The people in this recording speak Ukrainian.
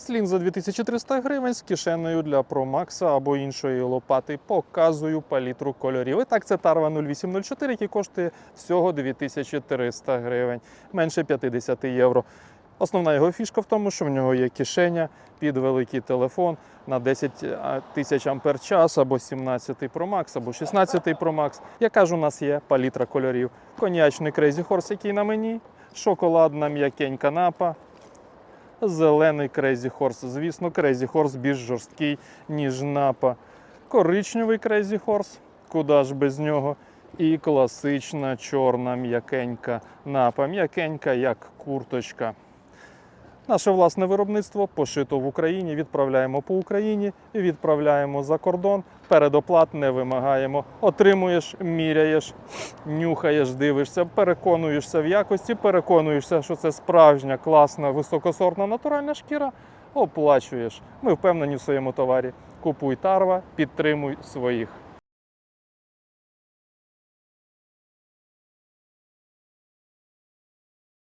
Слін за 2300 гривень з кишенею для Max або іншої лопати. Показую палітру кольорів. І так, це Тарва 0804, який коштує всього 2300 гривень, менше 50 євро. Основна його фішка в тому, що в нього є кишеня під великий телефон на 10 тисяч ампер час або 17 Pro Max, або 16 Pro Max. Яка ж у нас є палітра кольорів? Коньячний Crazy Horse, який на мені, шоколадна м'якенька напа, зелений Crazy Horse. Звісно, Crazy Horse більш жорсткий, ніж напа. Коричневий Crazy Horse, куди ж без нього. І класична чорна м'якенька напа, м'якенька як курточка. Наше власне виробництво пошито в Україні, відправляємо по Україні відправляємо за кордон. Передоплат не вимагаємо. Отримуєш, міряєш, нюхаєш, дивишся, переконуєшся в якості, переконуєшся, що це справжня, класна, високосортна натуральна шкіра. Оплачуєш. Ми впевнені в своєму товарі. Купуй тарва, підтримуй своїх.